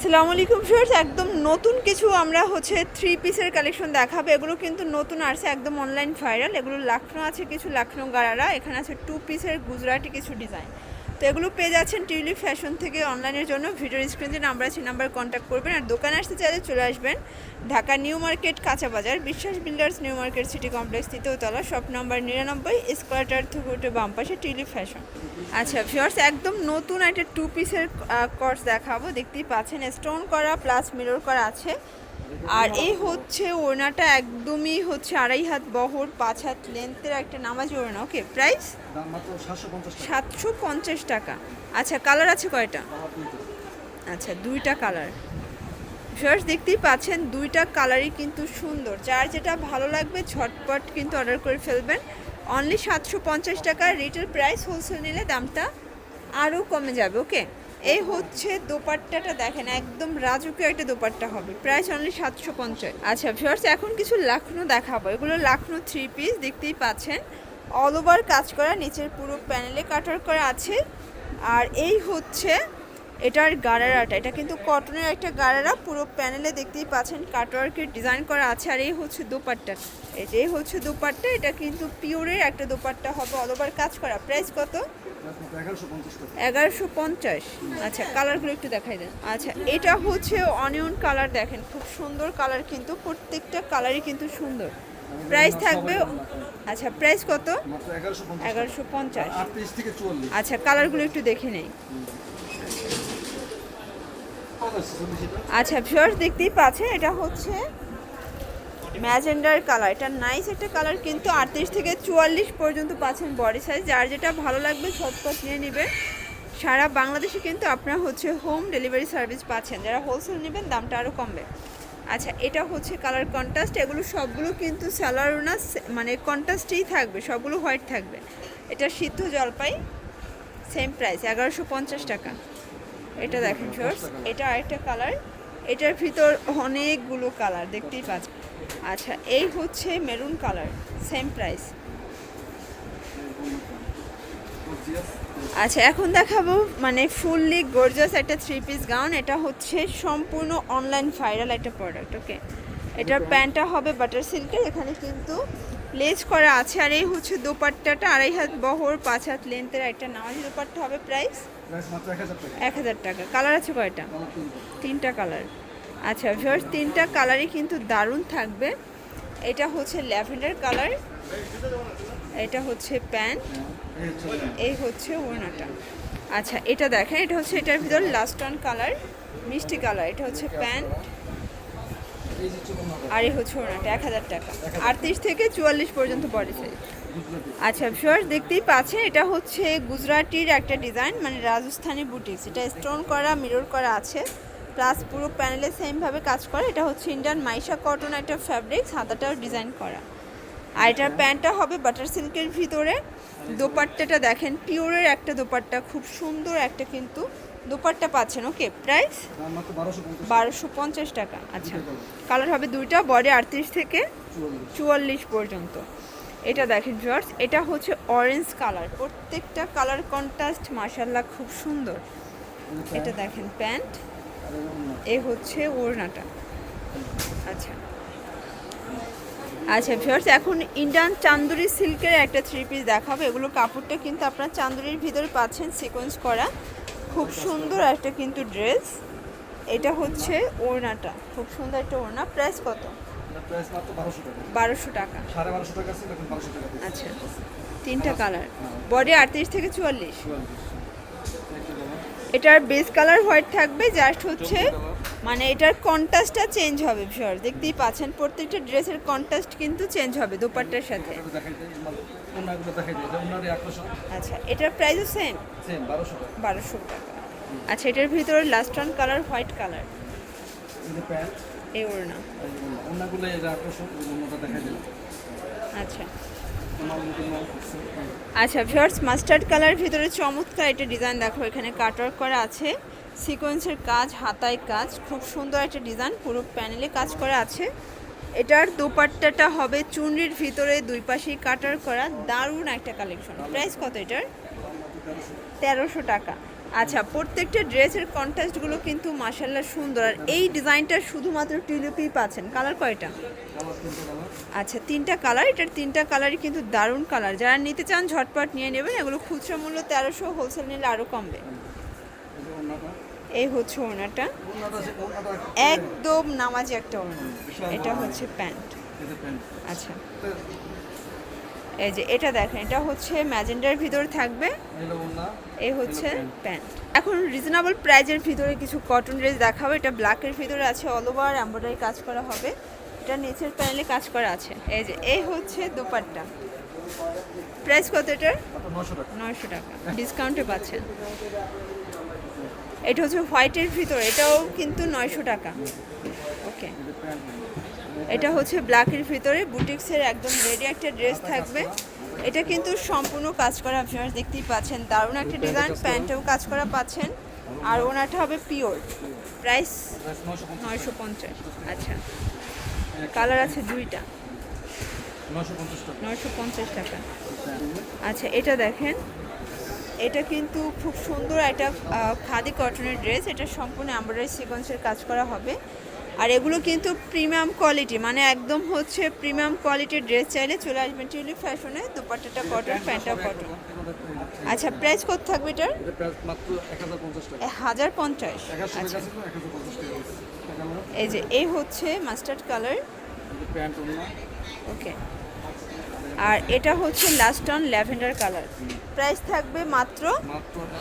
আসসালামু আলাইকুম ফ্রেন্ডস একদম নতুন কিছু আমরা হচ্ছে থ্রি পিসের কালেকশন দেখাবো। এগুলো কিন্তু নতুন আসছে, একদম অনলাইন ভাইরাল এগুলো লাখনো আছে, কিছু লাখনো গাড়ারা এখানে আছে টু পিসের গুজরাটি কিছু ডিজাইন তো এগুলো পেয়ে যাচ্ছেন টিউলি ফ্যাশন থেকে অনলাইনের জন্য। ভিডিওর স্ক্রিন যে নাম্বার আছে নাম্বার কন্ট্যাক্ট করবেন। আর দোকানে আসতে চাইলে চলে আসবেন ঢাকা নিউ মার্কেট, কাঁচা বাজার। Biswas builders new market city complex, তৃতীয় তলা, শপ নম্বর নিরানব্বই স্কোয়ারটার থেকে উঠে বাম পাশে টিউলি ফ্যাশন। আচ্ছা ভিউয়ার্স একদম নতুন একটা টু পিসের কোর্স দেখাবো। দেখতেই পাচ্ছেন স্টোন করা প্লাস মিরর করা আছে। আর এই হচ্ছে ওড়নাটা একদমই হচ্ছে আড়াই হাত বহর, পাঁচ হাত লেন্থের একটা নামাজ ওড়না। ওকে প্রাইস সাতশো পঞ্চাশ টাকা। আচ্ছা কালার আছে কয়টা? আচ্ছা দুইটা কালার ফার্স্ট দেখতেই পাচ্ছেন, দুইটা কালারই কিন্তু সুন্দর। যার যেটা ভালো লাগবে, ঝটপট কিন্তু অর্ডার করে ফেলবেন। অনলি সাতশো পঞ্চাশ টাকা। রিটেল প্রাইস হোলসেল নিলে দামটা আরও কমে যাবে ওকে এই হচ্ছে দোপাট্টাটা দেখেন, একদম রাজকীয় একটা দোপাট্টা হবে, প্রায় অনলি সাতশো পঞ্চাশ। আচ্ছা ভিউয়ার্স এখন কিছু লাখনো দেখাবো। এগুলো লাখনো থ্রি পিস দেখতেই পাচ্ছেন। অল ওভার কাজ করা, নিচের পুরো প্যানেলে কাটার করা আছে। আর এই হচ্ছে এটার গারারাটা এটা কিন্তু কটনের একটা গারারা পুরো প্যানেলে দেখতেই পাচ্ছেন কাটওয়ার্কের ডিজাইন করা আছে আর এই হচ্ছে দোপাট্টা। এই যে হচ্ছে দোপাট্টা এটা কিন্তু পিওরের একটা দোপাট্টা হবে অল ওভার কাজ করা। প্রাইস কত? এগারোশো পঞ্চাশ। আচ্ছা কালারগুলো একটু দেখাই দেন। আচ্ছা এটা হচ্ছে অনিয়ন কালার দেখেন খুব সুন্দর কালার কিন্তু প্রত্যেকটা কালারই কিন্তু সুন্দর। প্রাইস থাকবে আচ্ছা প্রাইস কত? এগারোশো পঞ্চাশ। আচ্ছা কালারগুলো একটু দেখে নেই। আচ্ছা ভিউয়ার্স দেখতেই পাচ্ছেন, এটা হচ্ছে ম্যাজেন্ডার কালার। এটা নাইস একটা কালার, কিন্তু আটত্রিশ থেকে চুয়াল্লিশ পর্যন্ত পাচ্ছেন বডি সাইজ যার যেটা ভালো লাগবে ছটপট নিয়ে নেবেন। সারা বাংলাদেশে কিন্তু আপনারা হচ্ছে হোম ডেলিভারি সার্ভিস পাচ্ছেন। যারা হোলসেল নেবেন, দামটা আরও কমবে। আচ্ছা এটা হচ্ছে কালার কন্ট্রাস্ট এগুলো সবগুলো কিন্তু স্যালারোনা মানে কন্ট্রাস্টেই থাকবে, সবগুলো হোয়াইট থাকবে। এটা সিদ্ধ জলপাই সেম প্রাইস এগারোশো পঞ্চাশ টাকা। এটা দেখেন শর্টস এটা আরেকটা কালার এটার ভিতর অনেকগুলো কালার দেখতেই পাচ্ছেন। আচ্ছা এই হচ্ছে মেরুন কালার সেম প্রাইস আচ্ছা এখন দেখাবো মানে ফুললি গর্জাস একটা থ্রি পিস গাউন এটা হচ্ছে সম্পূর্ণ অনলাইন ভাইরাল একটা প্রোডাক্ট ওকে এটার প্যান্টটা হবে বাটার সিল্কের এখানে কিন্তু লেজ করা আছে আর এই হচ্ছে দোপাট্টাটা, আড়াই হাত বহর, পাঁচ হাত লেন্থের একটা নামাজি দোপাট্টা হবে প্রাইস এক হাজার টাকা। কালার আছে কয়টা? তিনটে কালার আচ্ছা ভিউয়ার্স তিনটা কালারই কিন্তু দারুণ থাকবে। এটা হচ্ছে ল্যাভেন্ডার কালার এটা হচ্ছে প্যান্ট, এই হচ্ছে ওড়নাটা। আচ্ছা এটা দেখেন, এটা হচ্ছে এটার ভিতর লাস্ট কালার মিষ্টি কালার এটা হচ্ছে প্যান্ট। আর হচ্ছে ওনাটা এক হাজার টাকা। আটত্রিশ থেকে চুয়াল্লিশ পর্যন্ত বডি সাইজ আচ্ছা ভিউয়ার্স দেখতেই পাচ্ছেন, এটা হচ্ছে গুজরাটির একটা ডিজাইন মানে রাজস্থানি বুটিক্স এটা স্টোন করা মিরর করা আছে। প্লাস পুরো প্যানেলে সেমভাবে কাজ করা। এটা হচ্ছে ইন্ডিয়ান মাইশা কটন একটা ফ্যাব্রিক্স হাতাটাও ডিজাইন করা। আর এটার প্যান্টটা হবে বাটার সিল্কের ভিতরে। দোপাট্টাটা দেখেন, পিওরের একটা দোপাট্টা, খুব সুন্দর একটা কিন্তু দোপাট্টা পাচ্ছেন, ওকে? প্রাইস বারোশো পঞ্চাশ টাকা আচ্ছা। কালার হবে দুইটা বডি আটত্রিশ থেকে চুয়াল্লিশ পর্যন্ত। এটা দেখেন ভিউয়ার্স এটা হচ্ছে অরেঞ্জ কালার প্রত্যেকটা কালার কন্ট্রাস্ট মাশাল্লাহ খুব সুন্দর। এটা দেখেন, প্যান্ট, এ হচ্ছে ওড়নাটা। আচ্ছা। আচ্ছা ভিউয়ার্স এখন ইন্ডিয়ান চান্দুরি সিল্কের একটা থ্রি পিস দেখাবো। এগুলো কাপড়টা কিন্তু আপনার চান্দুরির ভিতরে পাচ্ছেন সিকোয়েন্স করা। খুব সুন্দর একটা কিন্তু ড্রেস এটা হচ্ছে ওড়নাটা। খুব সুন্দর একটা ওড়না। প্রাইস কত? প্রাইস মাত্র বারোশো টাকা। আচ্ছা তিনটা কালার বডি আটত্রিশ থেকে চুয়াল্লিশ। এটার বেস কালার হোয়াইট থাকবে। জাস্ট হচ্ছে মানে এটার কন্ট্রাস্টটা চেঞ্জ হবে ভিউয়ার দেখতেই পাচ্ছেন প্রত্যেকটা ড্রেসের কন্ট্রাস্ট কিন্তু চেঞ্জ হবে দোপাট্টার সাথে। এটা এটা আচ্ছা এটার প্রাইসও সেম সেম বারোশো টাকা। আচ্ছা এটার ভিতরে last on colour white colour এই ওড়না। আচ্ছা। হ্যাঁ। আচ্ছা ভিউয়ার্স মাস্টার্ড কালার ভিতরে চমৎকার একটা ডিজাইন দেখো এখানে কাটওয়ার্ক করা আছে। সিকোয়েন্সের কাজ, হাতায় কাজ, খুব সুন্দর একটা ডিজাইন, পুরো প্যানেলে কাজ করা আছে। এটার দোপাট্টাটা হবে চুনরির ভিতরে, দুই পাশেই কাটার করা, দারুণ একটা কালেকশন। প্রাইস কত এটার? তেরোশো টাকা। আচ্ছা প্রত্যেকটা ড্রেসের কন্ট্রাস্টগুলো কিন্তু মাসাল্লাহ সুন্দর। আর এই ডিজাইনটা শুধুমাত্র টিউলিপেই পাচ্ছেন। কালার কয়টা? আচ্ছা তিনটা কালার। এটার তিনটা কালারই কিন্তু দারুণ কালার। যারা নিতে চান ঝটপট নিয়ে নেবেন। এগুলো খুচরো মূল্য তেরোশো, হোলসেল নিলে আরও কমবে। এই হচ্ছে ওনাটা একদম নামাজি একটা ওনা এটা হচ্ছে প্যান্ট। আচ্ছা। এই যে এটা দেখেন এটা হচ্ছে ম্যাজেন্ডার ভিতর থাকবে। এই হচ্ছে প্যান্ট। এখন রিজনেবল প্রাইজের ভিতরে কিছু কটন ড্রেস দেখাবো। এটা ব্ল্যাকের ভিতরে আছে অল ওভার এমব্রয়ডারি কাজ করা হবে। এটা নিচের প্যানেলে কাজ করা আছে। এই যে এই হচ্ছে দোপাট্টা। প্রাইস কত এটার? নশো টাকা। ডিসকাউন্টে পাচ্ছেন। এটা হচ্ছে হোয়াইটের ভিতর এটাও কিন্তু নয়শো টাকা। ওকে। এটা হচ্ছে ব্ল্যাকের ভিতরে বুটিক্সের একদম রেডি একটা ড্রেস থাকবে। এটা কিন্তু সম্পূর্ণ কাজ করা আপনারা দেখতেই পাচ্ছেন দারুণ একটা ডিজাইন প্যান্টেও কাজ করা পাচ্ছেন। আর ওনাটা হবে পিওর প্রাইস নয়শো পঞ্চাশ। আচ্ছা কালার আছে দুইটা। নয়শো পঞ্চাশ টাকা। আচ্ছা এটা দেখেন। এটা কিন্তু খুব সুন্দর একটা খাদি কটনের ড্রেস এটা সম্পূর্ণ এমব্রয়ডারি সিকোয়েন্সের কাজ করা হবে। আর এগুলো কিন্তু প্রিমিয়াম কোয়ালিটি মানে একদম হচ্ছে প্রিমিয়াম কোয়ালিটির ড্রেস চাইলে চলে আসবেন টিউলি ফ্যাশনে। দুপাট্টাটা কটন প্যান্টটা কটন আচ্ছা প্রাইস কত থাকবে এটার? হাজার পঞ্চাশ। আচ্ছা। এই যে এই হচ্ছে মাস্টার্ড কালার ওকে আর এটা হচ্ছে last on lavender colour price থাকবে মাত্র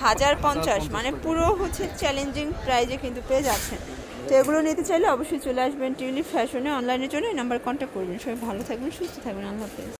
হাজার পঞ্চাশ মানে পুরো হচ্ছে চ্যালেঞ্জিং প্রাইজে কিন্তু পেয়ে যাচ্ছেন। তো এগুলো নিতে চাইলে অবশ্যই চলে আসবেন টিউলিপ ফ্যাশনে অনলাইনের জন্য এই নাম্বার কন্ট্যাক্ট করবেন। সবাই ভালো থাকবেন সুস্থ থাকবেন আল্লাহ হাফেজ।